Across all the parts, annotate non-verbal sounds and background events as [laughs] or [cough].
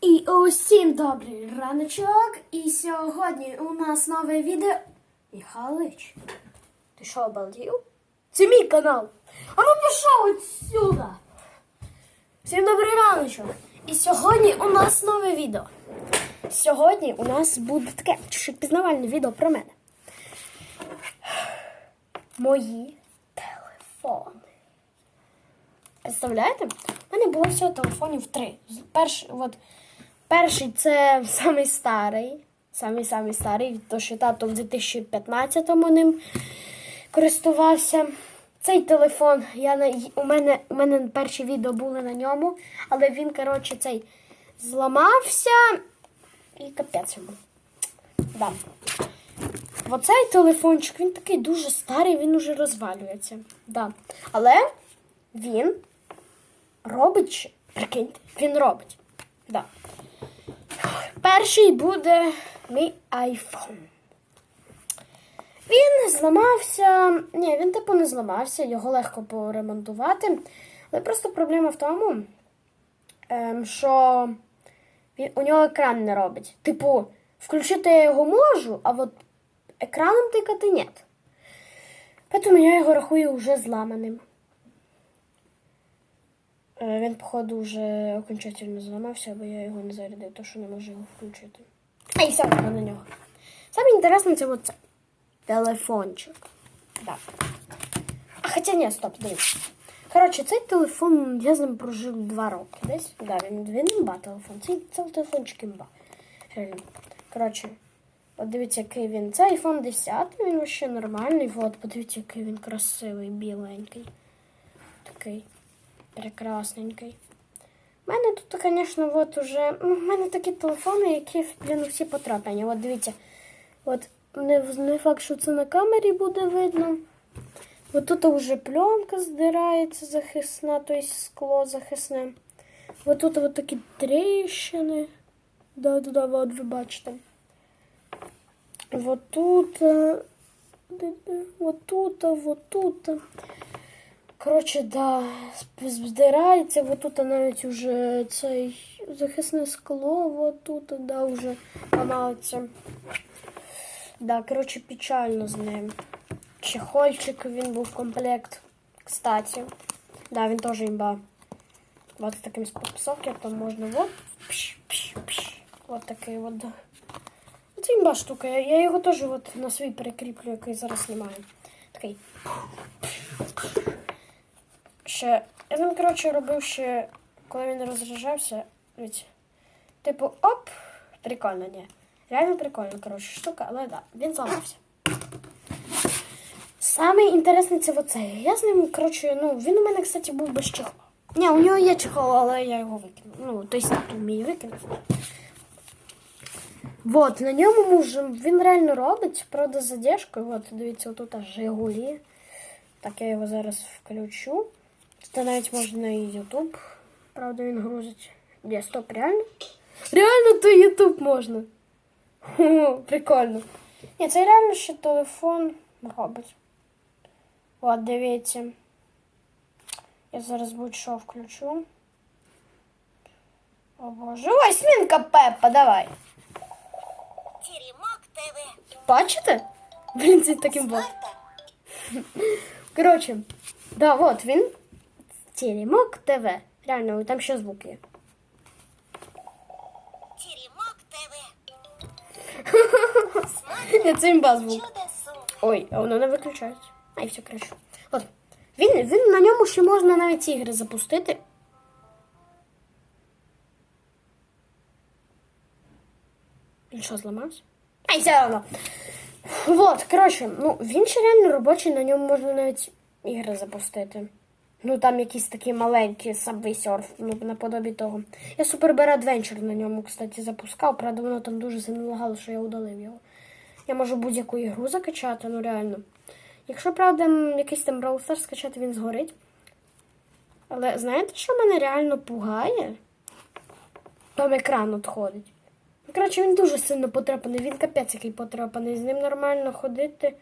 І усім добрий раночок. І сьогодні у нас нове відео. Михайлович, ти що обалдів? Це мій канал. А ну пішов отсюди. Всім добрий раночок. І сьогодні у нас нове відео. Сьогодні у нас буде таке пізнавальне відео про мене. Мої телефони. Представляєте? У мене було всього телефонів три. Перший, от, перший це [laughs] самий старий. Самий самий старий, то що тато в 2015-му ним користувався. Цей телефон, я на, у, мене, у мене перші відео були на ньому, але він, коротше, цей зламався і капець йому. Да. Оцей телефончик, він такий дуже старий, він уже розвалюється. Да. Але він робить, прикиньте, він робить. Да. Перший буде мій iPhone. Він зламався. Ні, він типу не зламався, його легко поремонтувати. Але просто проблема в тому, ем, що він, у нього екран не робить. Типу, включити я його можу, а от екраном тикати ні. Тому я його рахую вже зламаним. Е, Він, походу, вже окончательно зламався, бо я його не зарядив, то що не можу його включити. А і сяду на нього. Саме інтересне це оце. Телефончик. Да. А хоча ні, стоп, дивіться. Коротше, цей телефон я з ним прожив два роки. Десь. Да, він, він імба телефон. Цей, цей телефончик імба. Коротше, от дивіться, який він. Це iPhone 10, він ще нормальний. От, подивіться, який він красивий, біленький. Такий прекрасненький. У мене тут, звісно, от уже. Ну, в мене такі телефони, які, блін, всі потраплені. От дивіться. От не, не факт, що це на камері буде видно. От тут вже пленка здирається захисна, тобто скло захисне. От тут от такі тріщини. Да, да, да, от ви бачите. Вот тут. е? Вот тут, вот тут. Коротше, да, вот тут навіть уже цей захисне скло, вот тут, да, вже ламається. Да, коротше, печально з ним. Чехольчик він був комплект. Кстати. Да, він теж імба. Вот з таким спосокетом можна вот. Пш, пш, пш. Вот такий вот. Це імба штука. Я, я його теж от на свій перекріплю, який зараз знімаю. Такий. Ще. Я з коротше, робив ще, коли він розряджався. Дивіться. Типу, оп! Прикольно, ні. Реально прикольно, коротше, штука, але да, він зламався. Саме інтересне це оцей. Я з ним, коротше, ну, він у мене, кстати, був без чехла. Ні, у нього є чехол, але я його викинув. Ну, тобто тут вмію викинув. Вот, на ньому можем, він реально робить, правда, з задержкою. От, дивіться, отут аж Жигулі. Так, я його зараз включу. Тут навіть можна і YouTube. Правда, він грузить. Де, стоп, реально? Реально то YouTube можна. Хо, прикольно. Ні, це реально ще телефон робить. От, дивіться. Я зараз будь-що включу. О боже. Ой, свинка Пеппа, давай. Теремок ТВ. Бачите? Блін, це таким був. Спарта. Коротше, да, от він. Теремок ТВ. Реально, там ще звук є. Теремок ТВ. [laughs] Це імба звук. Ой, а воно не виключається. Ай, все краще. От. Він, він на ньому ще можна навіть ігри запустити. Він що, зламався? Ай, все одно. Вот, коротше, ну він ще реально робочий, на ньому можна навіть ігри запустити. Ну там якісь такі маленькі Subway Surf, ну наподобі того. Я Super Bear Adventure на ньому, кстати, запускав, правда, воно там дуже сильно лагало, що я удалив його. Я можу будь-яку ігру закачати, ну реально. Якщо, правда, якийсь там Brawl Stars скачати, він згорить. Але знаєте, що мене реально пугає? Там екран відходить. Коротше, він дуже сильно потрапаний, він капець який потрапаний. З ним нормально ходити,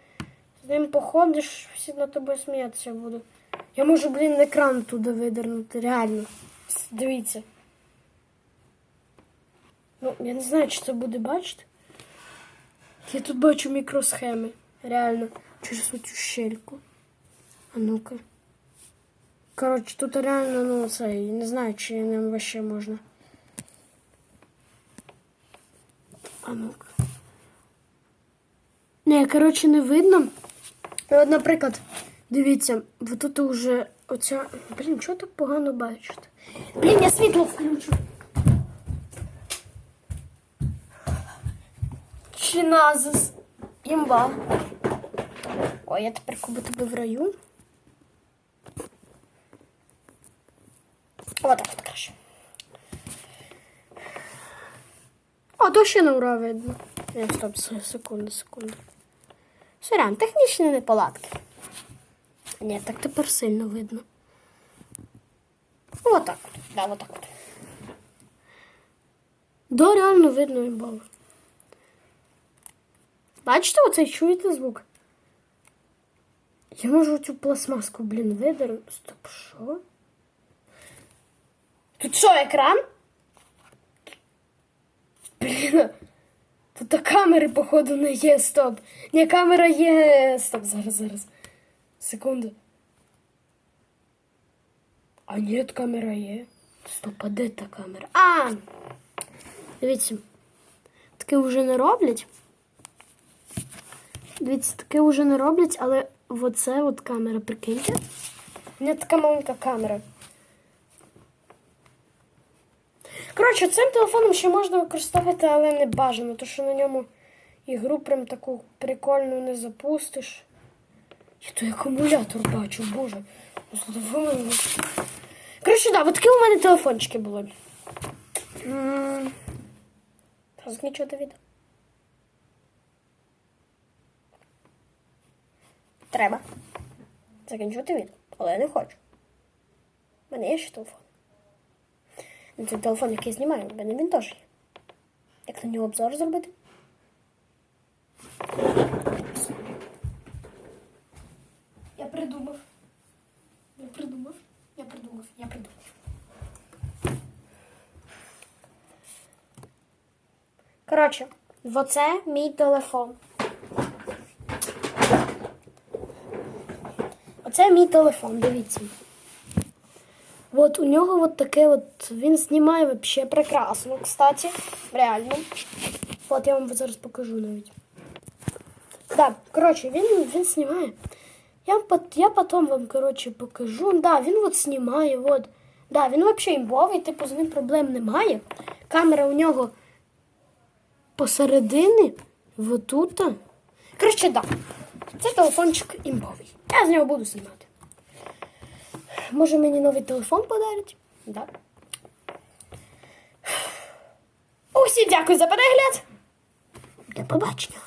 з ним походиш, всі на тобою сміятися будуть. Я можу, блін, екран туди видернути, реально. Дивіться. Ну, я не знаю, чи це буде бачити. Я тут бачу мікросхеми. Реально. Через цю щельку. А ну-ка. Коротше, тут реально, ну, це, я не знаю, чи нам вообще можна. А ну-ка. Не, коротше, не видно. Ну, от, наприклад, дивіться, вот тут уже оця. Блін, чого так погано бачите? Блін, я світло включу. Чиназис. Імба. Ой, я тепер как будто би в раю. Вот так краще. О, то ще на ура видно. Я стоп, се- секунду, секунду. Сорян, технічні неполадки. Ні, так тепер сильно видно. Вот так от. Да, вот так от. Да, реально видно імбало. Бачите, оцей чуєте звук? Я можу цю пластмаску, блін, видеру. Стоп, що? Тут що, екран? Блін. Тут камери, походу, не є, стоп. Ні, камера є. Стоп, зараз, зараз. Секунду. А ні, камера є. Стоп, а де та камера? А! Дивіться. Таке вже не роблять. Дивіться, таке вже не роблять, але оце от камера, прикиньте. У мене така маленька камера. Коротше, цим телефоном ще можна використовувати, але не бажано, тому що на ньому ігру прям таку прикольну не запустиш. Я той акумулятор бачу, боже. Коротше, да, от такі у мене телефончики були. М, Закінчувати відео. Треба. Закінчувати відео, але я не хочу. У мене є ще телефон. Це телефон, який я знімаю, в мене він теж є. Як на нього обзор зробити? Я придумав. Я придумав. Я придумав. Я придумав. Коротше, оце мій телефон. Оце мій телефон, дивіться. От у нього от таке от, він знімає вообще прекрасно, кстати, реально. От я вам зараз покажу навіть. Да, коротше, він, він знімає. Я, я потом вам, коротше, покажу. Да, він от знімає, от. Да, він вообще імбовий, типу, з ним проблем немає. Камера у нього посередині, вот тут. Коротше, да. Це телефончик імбовий. Я з нього буду знімати. Може мені новий телефон подарять? Да. Усім дякую за перегляд. До побачення.